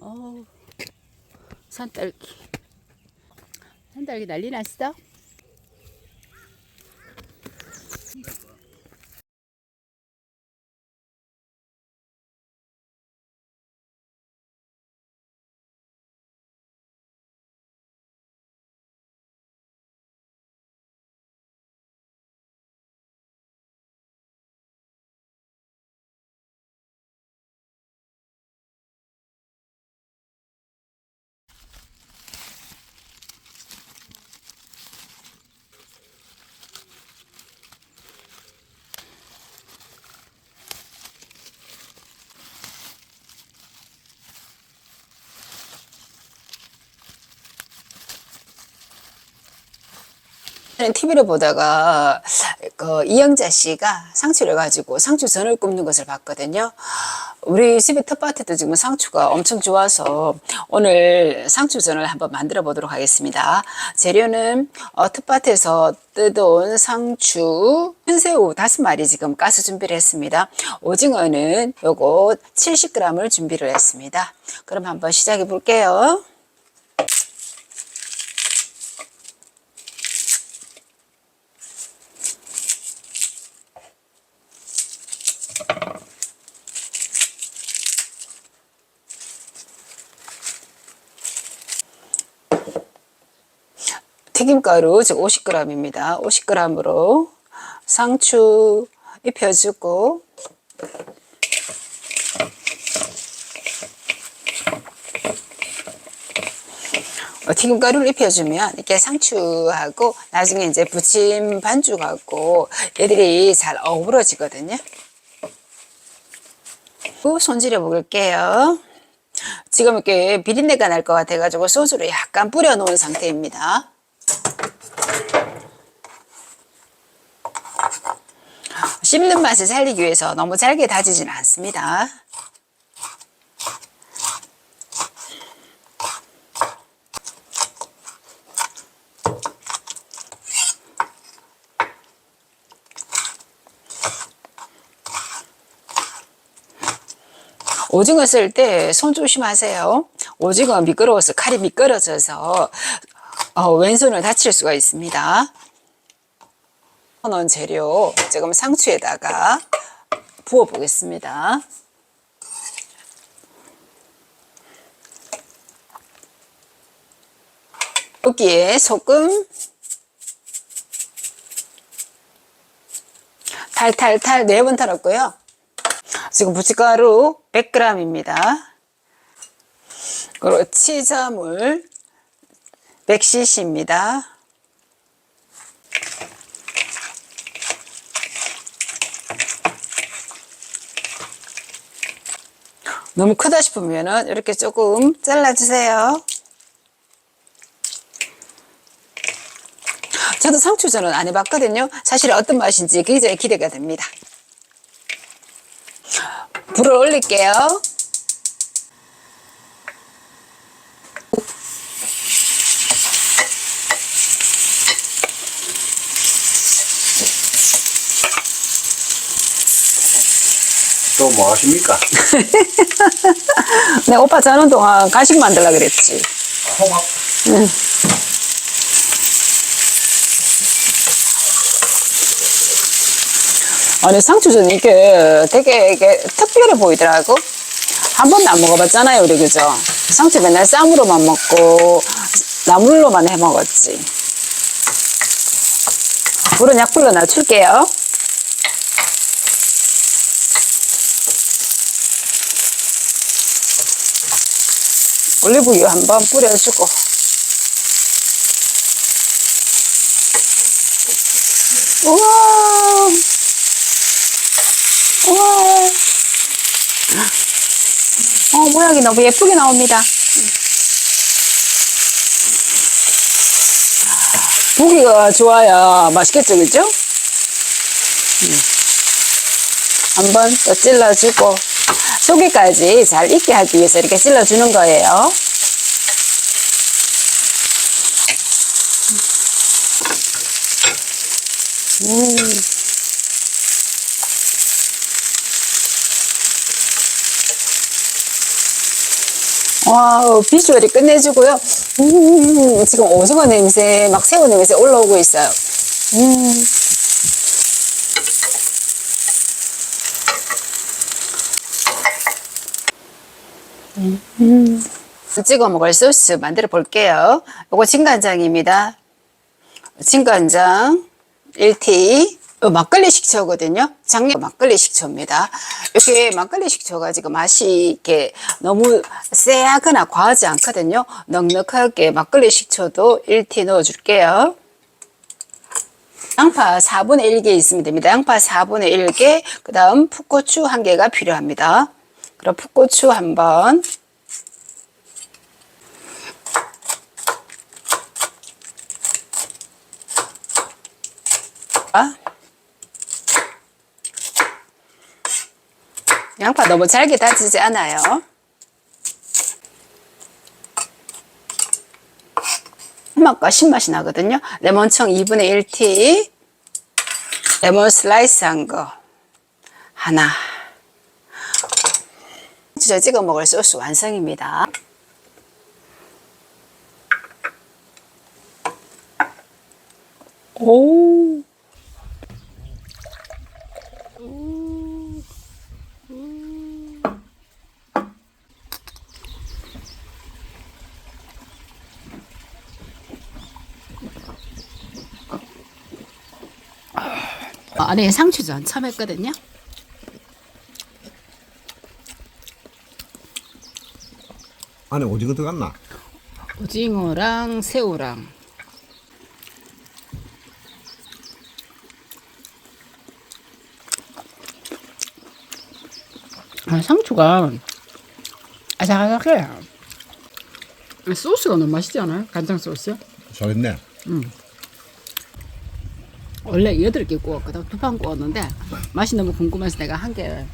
어, 산딸기. 산딸기 난리 났어? TV를 보다가 그 이영자 씨가 상추를 가지고 상추전을 굽는 것을 봤거든요. 우리 집의 텃밭에도 지금 상추가 엄청 좋아서 오늘 상추전을 한번 만들어 보도록 하겠습니다. 재료는 어, 텃밭에서 뜯어온 상추, 큰새우 다섯 마리 지금 가스 준비를 했습니다. 오징어는 요거 70g을 준비를 했습니다. 그럼 한번 시작해 볼게요. 튀김가루 즉 50g입니다. 50g으로 상추 입혀주고 어, 튀김가루를 입혀주면 이렇게 상추하고 나중에 이제 부침 반죽하고 얘들이 잘 어우러지거든요. 손질해 볼게요. 지금 이렇게 비린내가 날 것 같아가지고 소주를 약간 뿌려 놓은 상태입니다. 씹는 맛을 살리기 위해서 너무 잘게 다지지는 않습니다. 오징어 쓸 때 손 조심하세요. 오징어 미끄러워서 칼이 미끄러져서 어, 왼손을 다칠 수가 있습니다. 넣은 재료 지금 상추에다가 부어 보겠습니다. 여기에 소금 탈탈탈 네번 털었고요. 지금 부침가루 100g입니다. 그리고 치자물 100cc입니다. 너무 크다 싶으면 이렇게 조금 잘라주세요. 저도 상추전은 안 해봤거든요. 사실 어떤 맛인지 굉장히 기대가 됩니다. 불을 올릴게요. 또 뭐 하십니까? 내 오빠 자는 동안 간식 만들라 그랬지. 호박. 아니 상추전 이게 되게 이게 특별해 보이더라고. 한 번도 안 먹어봤잖아요, 우리 그죠? 상추 맨날 쌈으로만 먹고 나물로만 해 먹었지. 불은 약불로 낮출게요. 올리브유 한번 뿌려주고. 우와! 우와! 어, 모양이 너무 예쁘게 나옵니다. 보기가 좋아야 맛있겠죠, 그죠? 음. 한번 또 찔러주고, 속에까지 잘 익게 하기 위해서 이렇게 찔러주는 거예요. 음. 와우 비주얼이 끝내주고요 음, 지금 오징어 냄새 막 새우 냄새 올라오고 있어요 음. 음. 찍어 먹을 소스 만들어 볼게요. 요거 진간장입니다. 진간장 1티 어, 막걸리 식초거든요. 작년 막걸리 식초입니다. 이렇게 막걸리 식초가 지금 맛이 이렇게 너무 세하거나 과하지 않거든요. 넉넉하게 막걸리 식초도 1티 넣어줄게요. 양파 4분의 1개 있으면 됩니다. 양파 4분의 1개, 그 다음 풋고추 1개가 필요합니다. 그럼 풋고추 한번 아. 양파 너무 잘게 다지지 않아요. 맛과 신맛이 나거든요. 레몬청 2분의 1티, 레몬 슬라이스 한 거 하나. 진짜 찍어 먹을 소스 완성입니다. 오. 안에 상추전 처음 했거든요. 안에 오징어 들어갔나? 오징어랑 새우랑 아, 상추가 아삭아삭해. 소스가 너무 맛있지 않아요? 간장 소스? 잘했네. 원래 여덟 개 구웠거든. 두 판 구웠는데 맛이 너무 궁금해서 내가 한 개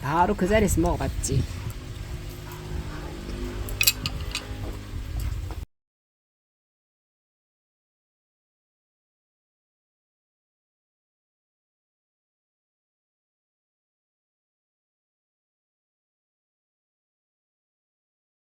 바로 그 자리에서 먹어봤지.